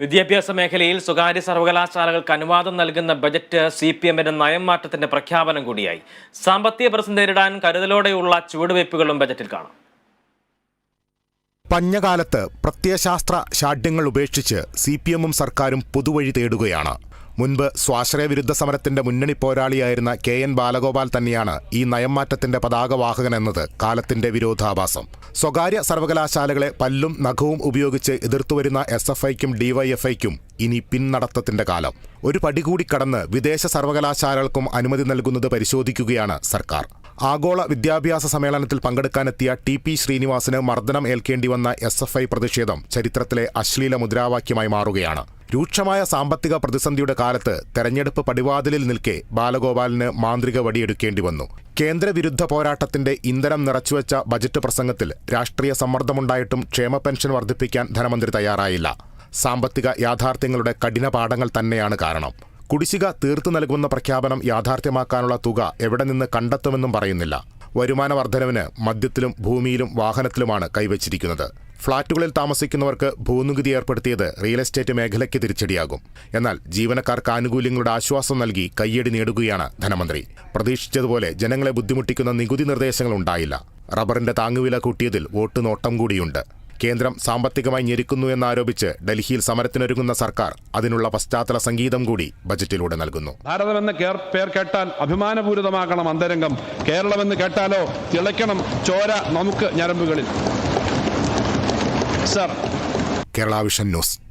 വിദ്യാഭ്യാസ മേഖലയിൽ സ്വകാര്യ സർവകലാശാലകൾക്ക് അനുവാദം നൽകുന്ന ബജറ്റ് സി പി എമ്മിന്റെ നയം മാറ്റത്തിന്റെ പ്രഖ്യാപനം കൂടിയായി. സാമ്പത്തിക പ്രതിസന്ധി നേരിടാൻ കരുതലോടെയുള്ള ചുവടുവയ്പ്പുകളും ബജറ്റിൽ കാണാം. പഞ്ഞകാലത്ത് പ്രത്യയശാസ്ത്ര ഷാഢ്യങ്ങൾ ഉപേക്ഷിച്ച് സി പി എമ്മും സർക്കാരും പുതുവഴി തേടുകയാണ്. മുൻപ് സ്വാശ്രയ വിരുദ്ധ സമരത്തിന്റെ മുന്നണി പോരാളിയായിരുന്ന കെ എൻ ബാലഗോപാൽ തന്നെയാണ് ഈ നയംമാറ്റത്തിന്റെ പതാകവാഹകൻ എന്നത് കാലത്തിന്റെ വിരോധാഭാസം. സ്വകാര്യ സർവകലാശാലകളെ പല്ലും നഖവും ഉപയോഗിച്ച് എതിർത്തുവരുന്ന എസ് എഫ് ഐക്കും ഡിവൈഎഫ്ഐക്കും ഇനി പിന്നടത്തത്തിന്റെ കാലം. ഒരു പടി കൂടി കടന്ന് വിദേശ സർവകലാശാലകൾക്കും അനുമതി നൽകുന്നത് പരിശോധിക്കുകയാണ് സർക്കാർ. ആഗോള വിദ്യാഭ്യാസ സമ്മേളനത്തിൽ പങ്കെടുക്കാനെത്തിയ ടി പി ശ്രീനിവാസിന് മർദ്ദനം ഏൽക്കേണ്ടി വന്ന എസ് എഫ് ഐ പ്രതിഷേധം ചരിത്രത്തിലെ അശ്ലീല മുദ്രാവാക്യമായി മാറുകയാണ്. രൂക്ഷമായ സാമ്പത്തിക പ്രതിസന്ധിയുടെ കാലത്ത് തെരഞ്ഞെടുപ്പ് പടിവാതിലിൽ നിൽക്കെ ബാലഗോപാലിന് മാന്ത്രിക വടിയെടുക്കേണ്ടി വന്നു. കേന്ദ്രവിരുദ്ധ പോരാട്ടത്തിന്റെ ഇന്ധനം നിറച്ചുവെച്ച ബജറ്റ് പ്രസംഗത്തിൽ രാഷ്ട്രീയ സമ്മർദ്ദമുണ്ടായിട്ടും ക്ഷേമ പെൻഷൻ വർദ്ധിപ്പിക്കാൻ ധനമന്ത്രി തയ്യാറായില്ല. സാമ്പത്തിക യാഥാർത്ഥ്യങ്ങളുടെ കഠിന പാഠങ്ങൾ തന്നെയാണ് കാരണം. കുടിശ്ശിക തീർത്തു നൽകുന്ന പ്രഖ്യാപനം യാഥാർത്ഥ്യമാക്കാനുള്ള തുക എവിടെ നിന്ന് കണ്ടെത്തുമെന്നും പറയുന്നില്ല. വരുമാന വർധനവിന് മദ്യത്തിലും ഭൂമിയിലും വാഹനത്തിലുമാണ് കൈവച്ചിരിക്കുന്നത്. ഫ്ളാറ്റുകളിൽ താമസിക്കുന്നവർക്ക് ഭൂനികുതി ഏർപ്പെടുത്തിയത് റിയൽ എസ്റ്റേറ്റ് മേഖലയ്ക്ക് തിരിച്ചടിയാകും. എന്നാൽ ജീവനക്കാർക്ക് ആനുകൂല്യങ്ങളുടെ ആശ്വാസം നൽകി കയ്യടി നേടുകയാണ് ധനമന്ത്രി. പ്രതീക്ഷിച്ചതുപോലെ ജനങ്ങളെ ബുദ്ധിമുട്ടിക്കുന്ന നികുതി നിർദ്ദേശങ്ങൾ ഉണ്ടായില്ല. റബ്ബറിന്റെ താങ്ങുവില കൂട്ടിയതിൽ വോട്ട് നോട്ടം കൂടിയുണ്ട്. കേന്ദ്രം സാമ്പത്തികമായി ഞെരുക്കുന്നു എന്നാരോപിച്ച് ഡൽഹിയിൽ സമരത്തിനൊരുങ്ങുന്ന സർക്കാർ അതിനുള്ള പശ്ചാത്തല സംഗീതം കൂടി ബജറ്റിലൂടെ നൽകുന്നു. ഭാരതമെന്ന് പേർ കേട്ടാൽ അഭിമാനപൂരിതമാകണം അന്തരംഗം. കേരളമെന്ന് കേട്ടാലോ തിളയ്ക്കണം ചോര നമുക്ക് ഞരമ്പുകളിൽ. സർ. Kerala vision news.